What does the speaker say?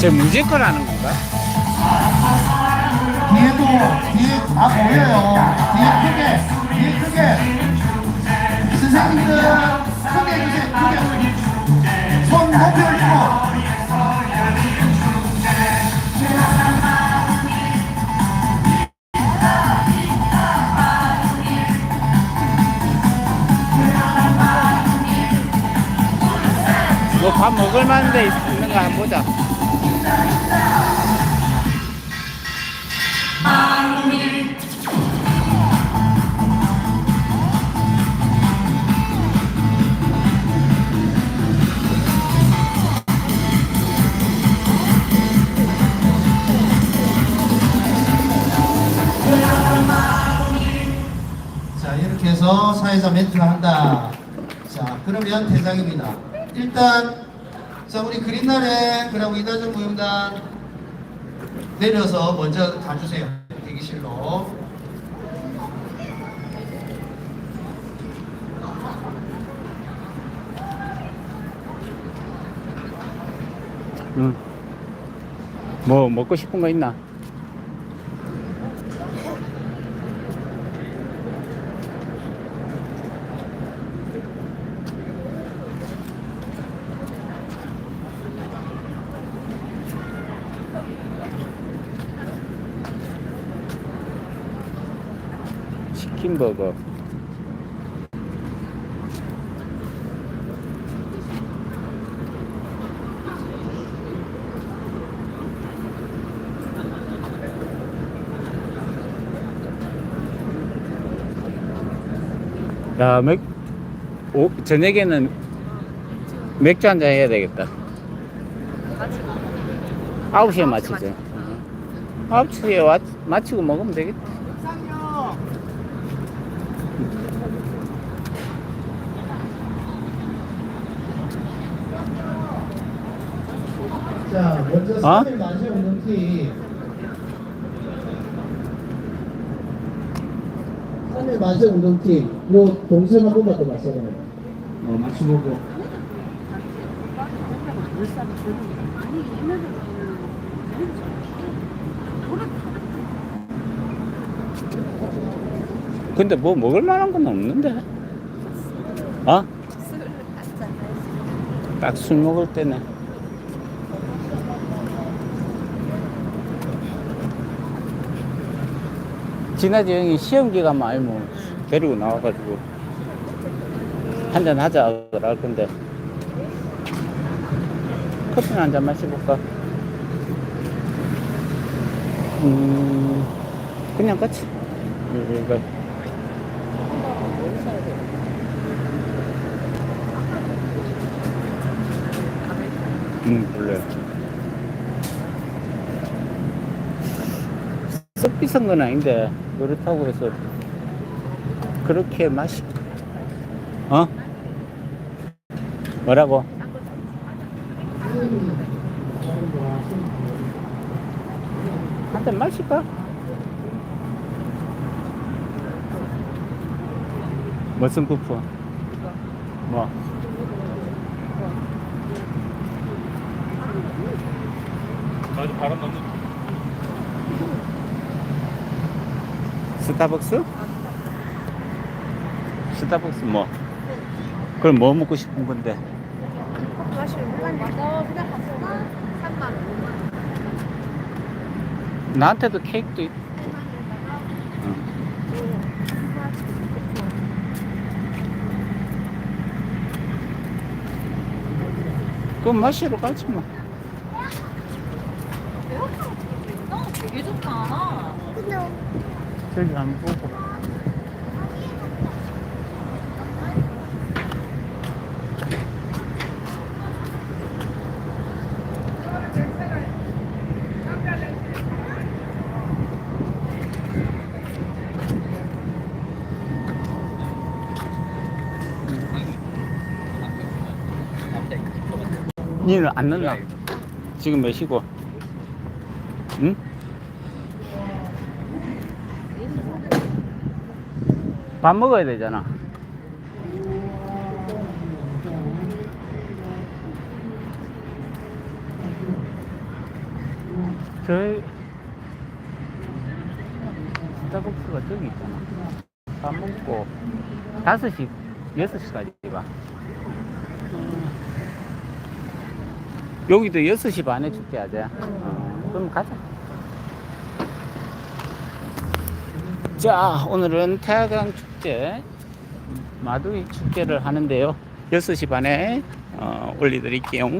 저 무제거라는 건가? 뒤에도 뒤에 다 보여요. 뒤에 먹을 만한 데 있는 거 한번 보자. 자 이렇게 해서 사회자 멘트를 한다. 자 그러면 대장입니다. 일단 자 우리 그린날에 그리고 이다정 무용단 내려서 먼저 가주세요. 대기실로. 응. 뭐 먹고 싶은 거 있나? 치킨 버거. 야, 맥, 오, 저녁에는 맥주 한 잔 해야 되겠다. 아홉 시에 마치죠. 아홉 시에 와, 마치고 먹으면 되겠다. 자 먼저 어? 3일 만세 운동팀 3일 만세 운동팀 요 동생 한 번만 더 맞춰봐요 어 맞춰보고 근데 뭐 먹을 만한 건 없는데? 어? 딱술 먹을 때는. 지난주 형이 시험 기간 알면 데리고 나와가지고 한잔 하자 그럴 건데 커피나 한 잔 마셔볼까? 음, 그냥 같이. 이거. 음, 몰라요. 썩 비싼 건 아닌데, 그렇다고 해서, 그렇게 맛이, 어? 뭐라고? 한잔 마실까? 무슨 부프? 뭐? 아주 바람 넘는 스타벅스? 스타벅스 뭐? 그럼 뭐 먹고 싶은 건데? 나한테도 케이크도 있. 그럼 마시러 가지 뭐. 되게 좋다. 저기 안 보고. 니는 안 넣나? 지금 몇 시고? 응? 밥 먹어야 되잖아. 저희 스타벅스가 저기 있잖아. 밥 먹고 5시, 6시까지 봐. 여기도 6시 반에 축제하지. 어, 그럼 가자. 자, 오늘은 태화강 축제, 마두이 축제를 하는데요. 6시 반에 어, 올려드릴게요.